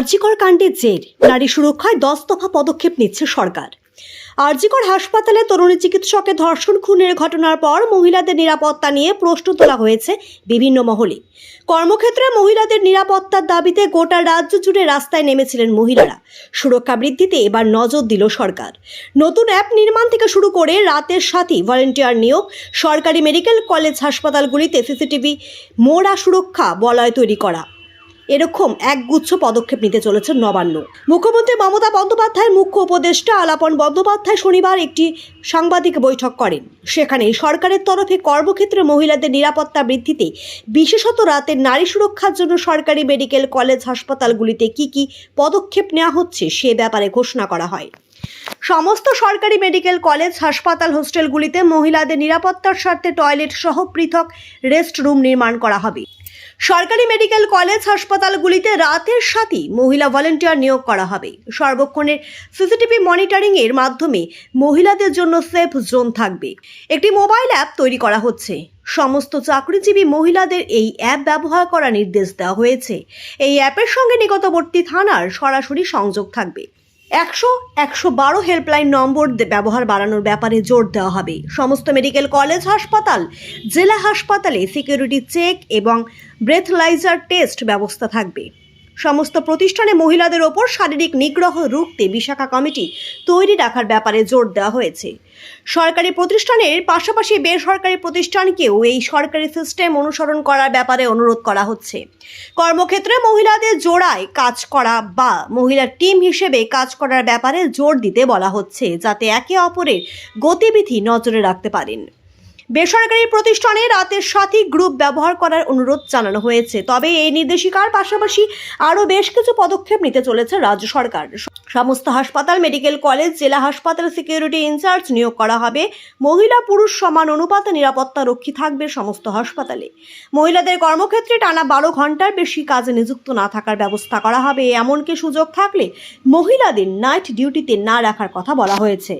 আরজিকর কাণ্ডের জের। নারী সুরক্ষায় দশ দফা পদক্ষেপ নিচ্ছে সরকার। আরজিকর হাসপাতালে তরুণী চিকিৎসকের ধর্ষণ, খুনের ঘটনার পর মহিলাদের নিরাপত্তা নিয়ে প্রশ্ন তোলা হয়েছে বিভিন্ন মহলে। কর্মক্ষেত্রে মহিলাদের নিরাপত্তার দাবিতে গোটা রাজ্য জুড়ে রাস্তায় নেমেছিলেন মহিলারা। সুরক্ষা বৃদ্ধিতে এবার নজর দিল সরকার। নতুন অ্যাপ নির্মাণ থেকে শুরু করে রাতের সাথী, ভলেন্টিয়ার নিয়োগ, সরকারি মেডিকেল কলেজ হাসপাতালগুলিতে সিসিটিভি, মোড়া সুরক্ষা বলয় তৈরি করা। এরকম একগুচ্ছ পদক্ষেপ নিতে চলেছে নবান্ন। মুখ্যমন্ত্রী মমতা বন্দ্যোপাধ্যায়ের মুখ্য উপদেষ্টা আলাপন বন্দ্যোপাধ্যায় শনিবার একটি সাংবাদিক বৈঠক করেন। সেখানে সরকারের তরফে কর্মক্ষেত্রে মহিলাদের নিরাপত্তা বৃদ্ধিতে বিশেষত রাতের নারী সুরক্ষার জন্য সরকারি মেডিকেল কলেজ হাসপাতালগুলিতে কি কি পদক্ষেপ নেওয়া হচ্ছে সে ব্যাপারে ঘোষণা করা হয়। সমস্ত সরকারি মেডিকেল কলেজ, হাসপাতাল, হোস্টেলগুলিতে মহিলাদের নিরাপত্তার স্বার্থে টয়লেট সহ পৃথক রেস্ট রুম নির্মাণ করা হবে। সরকারি মেডিকেল কলেজ হাসপাতালগুলিতে রাতের সাথে মহিলা ভলেন্টিয়ার নিয়োগ করা হবে। সর্বক্ষণের সিসিটিভি মনিটরিং এর মাধ্যমে মহিলাদের জন্য সেফ জোন থাকবে। একটি মোবাইল অ্যাপ তৈরি করা হচ্ছে। সমস্ত চাকরিজীবী মহিলাদের এই অ্যাপ ব্যবহার করার নির্দেশ দেওয়া হয়েছে। এই অ্যাপের সঙ্গে নিকটবর্তী থানার সরাসরি সংযোগ থাকবে। একশো একশো বারো হেল্পলাইন নম্বর ব্যবহার বাড়ানোর ব্যাপারে জোর দেওয়া হবে। সমস্ত মেডিকেল কলেজ হাসপাতাল, জেলা হাসপাতালে সিকিউরিটি চেক এবং ব্রেথলাইজার টেস্ট ব্যবস্থা থাকবে। সমস্ত প্রতিষ্ঠানে মহিলাদের ওপর শারীরিক নিগ্রহ রুখতে বিশাখা কমিটি তৈরি রাখার ব্যাপারে জোর দেওয়া হয়েছে। সরকারি প্রতিষ্ঠানের পাশাপাশি বেসরকারি প্রতিষ্ঠানকেও এই সরকারি সিস্টেম অনুসরণ করার ব্যাপারে অনুরোধ করা হচ্ছে। কর্মক্ষেত্রে মহিলাদের জোড়ায় কাজ করা বা মহিলার টিম হিসেবে কাজ করার ব্যাপারে জোর দিতে বলা হচ্ছে, যাতে একে অপরের গতিবিধি নজরে রাখতে পারেন। বেসরকারি প্রতিষ্ঠানে রাতের সাথী গ্রুপ ব্যবহার করার অনুরোধ জানানো হয়েছে। তবে এই নির্দেশিকার পাশাপাশি আরও বেশ কিছু পদক্ষেপ নিতে চলেছে রাজ্য সরকার। সমস্ত হাসপাতাল, মেডিকেল কলেজ, জেলা হাসপাতাল সিকিউরিটি ইনচার্জ নিয়োগ করা হবে। মহিলা, পুরুষ সমান অনুপাতে, নিরাপত্তা রক্ষী থাকবে সমস্ত হাসপাতালে। মহিলাদের কর্মক্ষেত্রে টানা বারো ঘণ্টার বেশি কাজে নিযুক্ত না থাকার ব্যবস্থা করা হবে। এমনকি সুযোগ থাকলে মহিলাদের নাইট ডিউটিতে না রাখার কথা বলা হয়েছে।